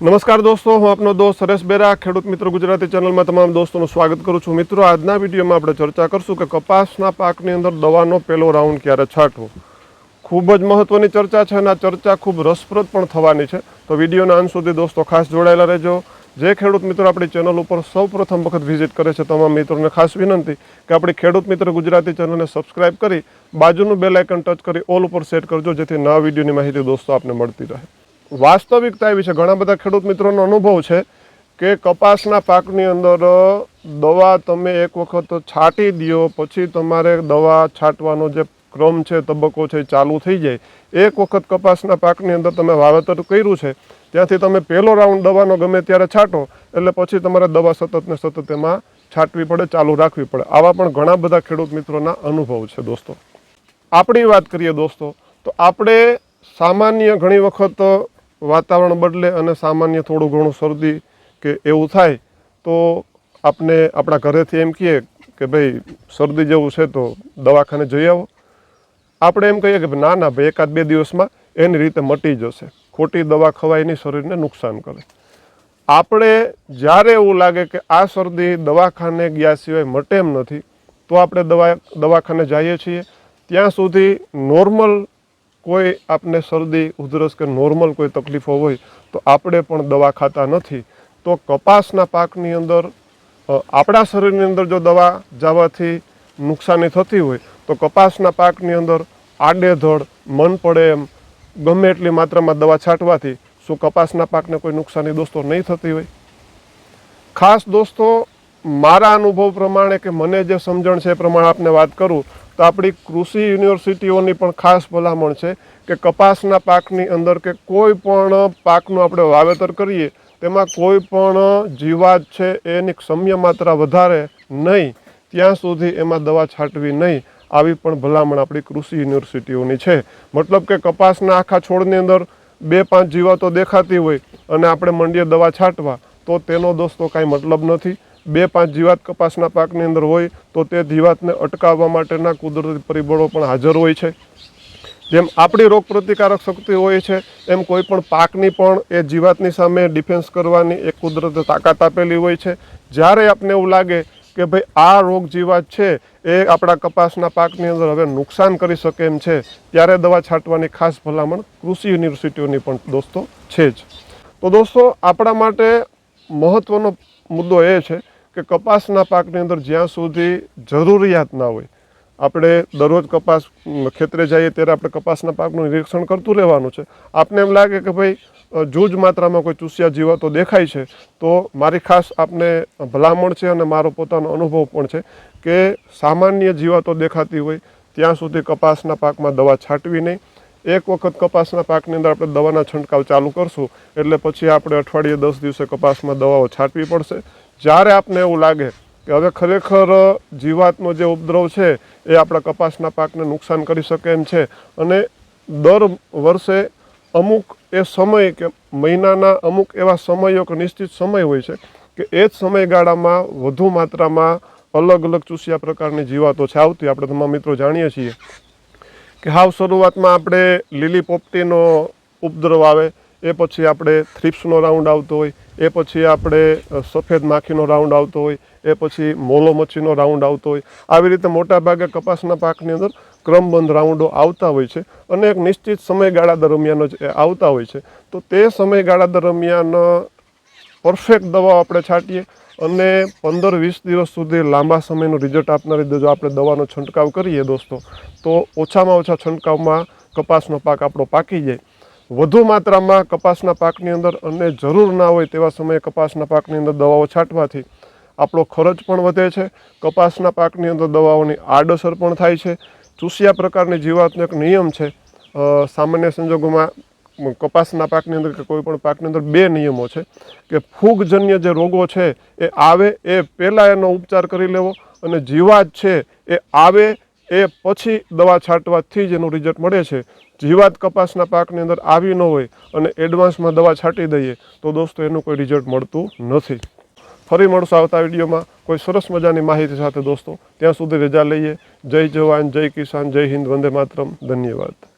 નમસ્કાર દોસ્તો, હું આપનો દોસ્ત હરેશ બેરા, ખેડૂત મિત્રો ગુજરાતી ચેનલમાં તમામ દોસ્તોનું સ્વાગત કરું છું. મિત્રો, આજના વિડીયોમાં આપણે ચર્ચા કરશું કે કપાસના પાકની અંદર દવાનો પહેલો રાઉન્ડ ક્યારે છાંટવો. ખૂબ જ મહત્વની ચર્ચા છે અને આ ચર્ચા ખૂબ રસપ્રદ પણ થવાની છે. તો વિડીયોના અંત સુધી દોસ્તો ખાસ જોડાયેલા રહેજો. જે ખેડૂત મિત્રો આપણી ચેનલ ઉપર સૌ પ્રથમ વખત વિઝિટ કરે છે, તમામ મિત્રોને ખાસ વિનંતી કે આપણી ખેડૂત મિત્ર ગુજરાતી ચેનલને સબસ્ક્રાઇબ કરી બાજુનું બેલ આઇકન ટચ કરી ઓલ ઉપર સેટ કરજો, જેથી નવા વિડીયોની માહિતી દોસ્તો આપને મળતી રહે. વાસ્તવિકતા એવી છે. ઘણા બધા ખેડૂત મિત્રોનો અનુભવ છે કે કપાસના પાકની અંદર દવા તમે એક વખત છાંટી દો પછી તમારે દવા છાંટવાનો જે ક્રમ છે, તબક્કો છે ચાલુ થઈ જાય. એક વખત કપાસના પાકની અંદર તમે વાવેતર કર્યું છે, ત્યાંથી તમે પહેલો રાઉન્ડ દવાનો ગમે ત્યારે છાંટો, એટલે પછી તમારે દવા સતત ને સતત એમાં છાંટવી પડે, ચાલુ રાખવી પડે. આવા પણ ઘણા બધા ખેડૂત મિત્રોના અનુભવ છે દોસ્તો. આપણી વાત કરીએ દોસ્તો, તો આપણે સામાન્ય ઘણી વખત વાતાવરણ બદલે અને સામાન્ય થોડું ઘણું શરદી કે એવું થાય, તો આપણે આપણા ઘરેથી એમ કહીએ કે ભાઈ શરદી જેવું છે તો દવાખાને જઈ આવો. આપણે એમ કહીએ કે ના ના ભાઈ એકાદ બે દિવસમાં એની રીતે મટી જશે. ખોટી દવા ખવાયની શરીરને નુકસાન કરે. આપણે જ્યારે એવું લાગે કે આ શરદી દવાખાને ગયા સિવાય મટે એમ નથી, તો આપણે દવા, દવાખાને જઈએ છીએ. ત્યાં સુધી નોર્મલ કોઈ આપને શરદી, ઉધરસ કે નોર્મલ કોઈ તકલીફો હોય તો આપણે પણ દવા ખાતા નથી. તો કપાસના પાકની અંદર આપણા શરીરની અંદર જો દવા જવાથી નુકસાની થતી હોય તો કપાસના પાકની અંદર આડેધડ, મન પડે એમ, ગમે એટલી માત્રામાં દવા છાંટવાથી શું કપાસના પાકને કોઈ નુકસાની દોસ્તો નહીં થતી હોય? ખાસ દોસ્તો મારા અનુભવ પ્રમાણે કે મને જે સમજણ છે એ પ્રમાણે આપને વાત કરું, તો આપણી કૃષિ યુનિવર્સિટીઓની પણ ખાસ ભલામણ છે કે કપાસના પાકની અંદર કે કોઈ પણ પાકનું આપણે વાવેતર કરીએ, તેમાં કોઈ પણ જીવાત છે એની ક્ષમ્ય માત્રા વધારે નહીં, ત્યાં સુધી એમાં દવા છાંટવી નહીં, આવી પણ ભલામણ આપણી કૃષિ યુનિવર્સિટીઓની છે. મતલબ કે કપાસના આખા છોડની અંદર બે પાંચ જીવાતો દેખાતી હોય અને આપણે મંડીએ દવા છાંટવા, તો તેનો દોસ્તો કાંઈ મતલબ નથી. બે પાંચ જીવાત કપાસના પાકની અંદર હોય તો તે જીવાતને અટકાવવા માટેના કુદરતી પરિબળો પણ હાજર હોય છે. જેમ આપણી રોગ પ્રતિકારક શક્તિ હોય છે, એમ કોઈ પણ પાકની પણ એ જીવાતની સામે ડિફેન્સ કરવાની એક કુદરતે તાકાત આપેલી હોય છે. જ્યારે આપને એવું લાગે કે ભાઈ આ રોગ જીવાત છે, એ આપણા કપાસના પાકની અંદર હવે નુકસાન કરી શકે એમ છે, ત્યારે દવા છાંટવાની ખાસ ભલામણ કૃષિ યુનિવર્સિટીઓની પણ દોસ્તો છે જ. તો દોસ્તો, આપણા માટે મહત્ત્વનો મુદ્દો એ છે કે કપાસના પાકની અંદર જ્યાં સુધી જરૂરિયાત ના હોય, આપણે દરરોજ કપાસ ખેતરે જઈએ ત્યારે આપણે કપાસના પાકનું નિરીક્ષણ કરતું રહેવાનું છે. આપને એમ લાગે કે ભાઈ જૂજ માત્રામાં કોઈ ચૂસિયા જીવાતો દેખાય છે, તો મારી ખાસ આપને ભલામણ છે અને મારો પોતાનો અનુભવ પણ છે કે સામાન્ય જીવાતો દેખાતી હોય, ત્યાં સુધી કપાસના પાકમાં દવા છાંટવી નહીં. એક વખત કપાસના પાકની અંદર આપણે દવાના છંટકાવ ચાલુ કરશું, એટલે પછી આપણે અઠવાડિયે દસ દિવસે કપાસમાં દવાઓ છાંટવી પડશે. જ્યારે આપને એવું લાગે કે હવે ખરેખર જીવાતનો જે ઉપદ્રવ છે એ આપણા કપાસના પાકને નુકસાન કરી શકે એમ છે, અને દર વર્ષે અમુક એ સમય કે મહિનાના અમુક એવા સમયો કે નિશ્ચિત સમય હોય છે કે એ જ સમયગાળામાં વધુ માત્રામાં અલગ અલગ ચૂસ્યા પ્રકારની જીવાતો છે. આવતી આપણે તમામ મિત્રો જાણીએ છીએ કે હાવ શરૂઆતમાં આપણે લીલી પોપટીનો ઉપદ્રવ આવે એ પછી આપણે થ્રિપ્સનો રાઉન્ડ આવતો હોય, એ પછી આપણે સફેદ માખીનો રાઉન્ડ આવતો હોય, એ પછી મોલો મચ્છીનો રાઉન્ડ આવતો હોય. આવી રીતે મોટા ભાગે કપાસના પાકની અંદર ક્રમબંધ રાઉન્ડો આવતા હોય છે અને એક નિશ્ચિત સમયગાળા દરમિયાન જ આવતા હોય છે. તો તે સમયગાળા દરમિયાન પરફેક્ટ દવાઓ આપણે છાંટીએ અને પંદર વીસ દિવસ સુધી લાંબા સમયનું રિઝલ્ટ આપનારી જો આપણે દવાનો છંટકાવ કરીએ દોસ્તો, તો ઓછામાં ઓછા છંટકાવમાં કપાસનો પાક આપણો પાકી જાય. વધુ માત્રામાં કપાસના પાકની અંદર અને જરૂર ના હોય તેવા સમયે કપાસના પાકની અંદર દવાઓ છાંટવાથી આપણો ખર્ચ પણ વધે છે. કપાસના પાકની અંદર દવાઓની આડઅસર પણ થાય છે. ચૂસ્યા પ્રકારની જીવાતનો એક નિયમ છે. સામાન્ય સંજોગોમાં કપાસના પાકની અંદર કે કોઈ પણ પાકની અંદર બે નિયમો છે કે ફૂગજન્ય જે રોગો છે એ આવે એ પહેલાં એનો ઉપચાર કરી લેવો અને જીવાત છે એ આવે એ પછી દવા છાંટવાથી જ એનું રિઝલ્ટ મળે છે. જીવાત કપાસના પાકની અંદર આવી ન હોય અને એડવાન્સમાં દવા છાંટી દઈએ તો દોસ્તો એનું કોઈ રિઝલ્ટ મળતું નથી. ફરી મળશું આવતા વિડીયોમાં. કોઈ સરસ મજાની માહિતી સાથે દોસ્તો. ત્યાં સુધી રજા લઈએ. જય જવાન, જય કિસાન, જય હિન્દ, વંદે માતરમ. ધન્યવાદ.